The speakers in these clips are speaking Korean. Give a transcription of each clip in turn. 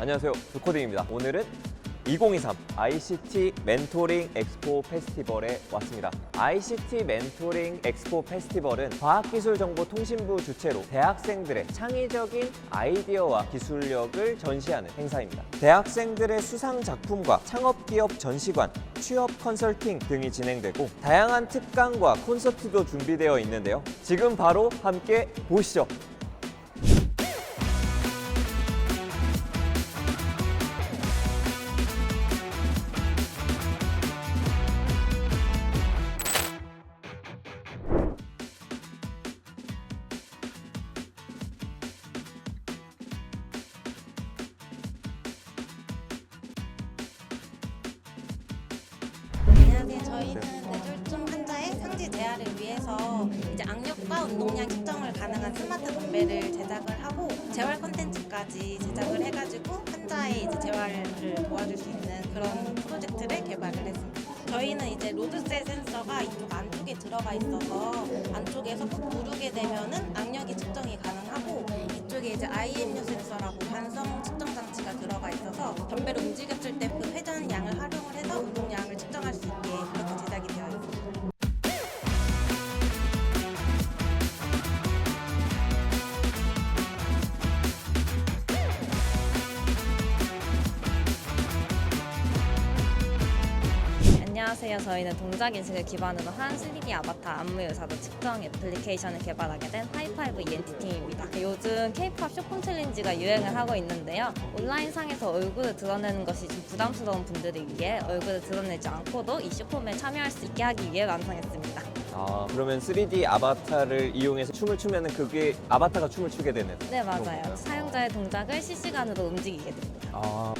안녕하세요. 두코딩입니다. 오늘은 2023 ICT 멘토링 엑스포 페스티벌에 왔습니다. ICT 멘토링 엑스포 페스티벌은 과학기술정보통신부 주최로 대학생들의 창의적인 아이디어와 기술력을 전시하는 행사입니다. 대학생들의 수상 작품과 창업기업 전시관, 취업 컨설팅 등이 진행되고 다양한 특강과 콘서트도 준비되어 있는데요. 지금 바로 함께 보시죠. 저희는 뇌졸중 환자의 상지 재활을 위해서 이제 악력과 운동량 측정을 가능한 스마트 덤벨을 제작을 하고 재활 콘텐츠까지 제작을 해가지고 환자의 이제 재활을 도와줄 수 있는 그런 프로젝트를 개발을 했습니다. 저희는 이제 로드셀 센서가 이쪽 안쪽에 들어가 있어서 안쪽에서 꾹 누르게 되면은 악력이 측정이 가능하고 이쪽에 이제 IMU 센서라고 반성 측정 장치가 들어가 있어서 덤벨을 움직였을 때 안녕하세요. 저희는 동작 인식을 기반으로 한 3D 아바타 안무 유사도 측정 애플리케이션을 개발하게 된 하이파이브 ENT 팀입니다. 요즘 K-팝 쇼폼 챌린지가 유행을 하고 있는데요. 온라인 상에서 얼굴을 드러내는 것이 좀 부담스러운 분들을 위해 얼굴을 드러내지 않고도 이 쇼폼에 참여할 수 있게 하기 위해 완성했습니다. 아, 그러면 3D 아바타를 이용해서 춤을 추면은 그게 아바타가 춤을 추게 되는. 네, 맞아요. 건가요? 사용자의 동작을 실시간으로 움직이게 됩니다. 아.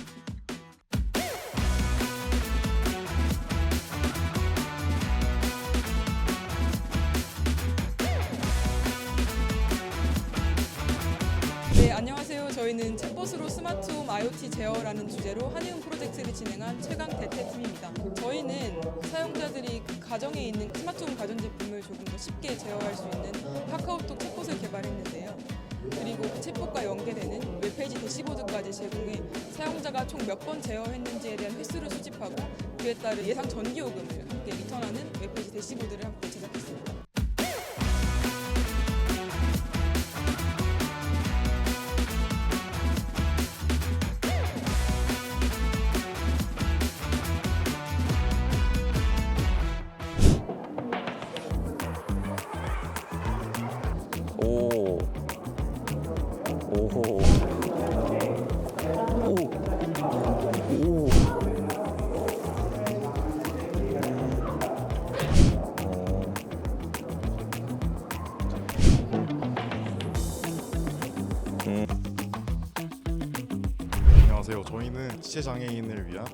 저희는 챗봇으로 스마트홈 IoT 제어라는 주제로 한의원 프로젝트를 진행한 최강 대태팀입니다. 저희는 사용자들이 가정에 있는 스마트홈 가전제품을 조금 더 쉽게 제어할 수 있는 카카오톡 챗봇을 개발했는데요. 그리고 그 챗봇과 연계되는 웹페이지 대시보드까지 제공해 사용자가 총 몇 번 제어했는지에 대한 횟수를 수집하고 그에 따른 예상 전기요금을 함께 리턴하는 웹페이지 대시보드를 함께 제작했습니다. 오 지체 장애인을 위한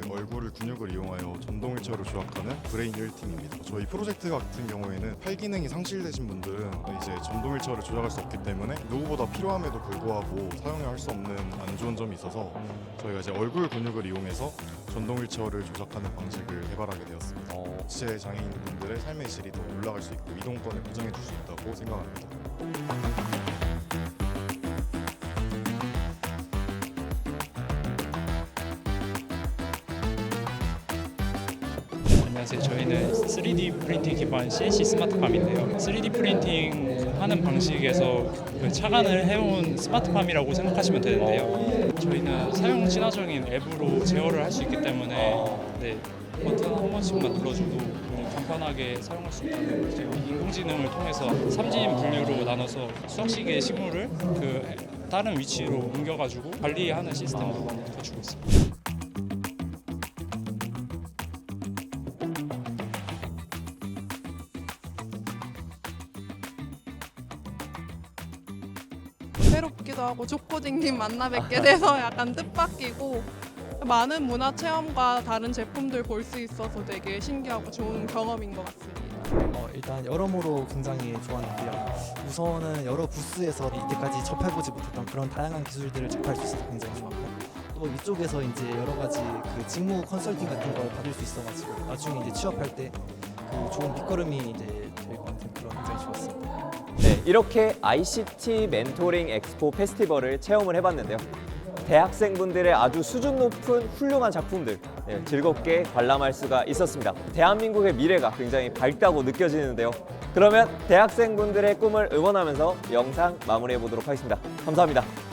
그 얼굴을 근육을 이용하여 전동 휠체어를 조작하는 브레인 1팀입니다. 저희 프로젝트 같은 경우에는 팔 기능이 상실되신 분들은 이제 전동 휠체어를 조작할 수 없기 때문에 누구보다 필요함에도 불구하고 사용할 수 없는 안 좋은 점이 있어서 저희가 이제 얼굴 근육을 이용해서 전동 휠체어를 조작하는 방식을 개발하게 되었습니다. 어. 지체 장애인 분들의 삶의 질이 더 올라갈 수 있고 이동권을 보장해 줄 수 있다고 생각합니다. 안녕하세요. 저희는 3D 프린팅 기반 CNC 스마트팜인데요. 3D 프린팅 하는 방식에서 그 착안을 해온 스마트팜이라고 생각하시면 되는데요. 저희는 사용 친화적인 앱으로 제어를 할 수 있기 때문에 네, 버튼 한 번씩만 눌러줘도 간편하게 사용할 수 있다는 이제 인공지능을 통해서 삼진 분류로 나눠서 수학식의 식물을 그 다른 위치로 옮겨가지고 관리하는 시스템도 갖추고 있습니다. 새롭기도 하고 조코딩님 만나 뵙게 돼서 약간 뜻밖이고 많은 문화 체험과 다른 제품들 볼 수 있어서 되게 신기하고 좋은 경험인 것 같습니다. 어, 일단 여러모로 굉장히 좋았는데요. 우선은 여러 부스에서 이때까지 접해보지 못했던 그런 다양한 기술들을 접할 수 있어서 굉장히 좋았고 또 이쪽에서 이제 여러 가지 그 직무 컨설팅 같은 걸 받을 수 있어가지고 나중에 이제 취업할 때 그 좋은 밑거름이 이제 그런 굉장히 좋았습니다. 네, 이렇게 ICT 멘토링 엑스포 페스티벌을 체험을 해봤는데요. 대학생분들의 아주 수준 높은 훌륭한 작품들 네, 즐겁게 관람할 수가 있었습니다. 대한민국의 미래가 굉장히 밝다고 느껴지는데요. 그러면 대학생분들의 꿈을 응원하면서 영상 마무리해 보도록 하겠습니다. 감사합니다.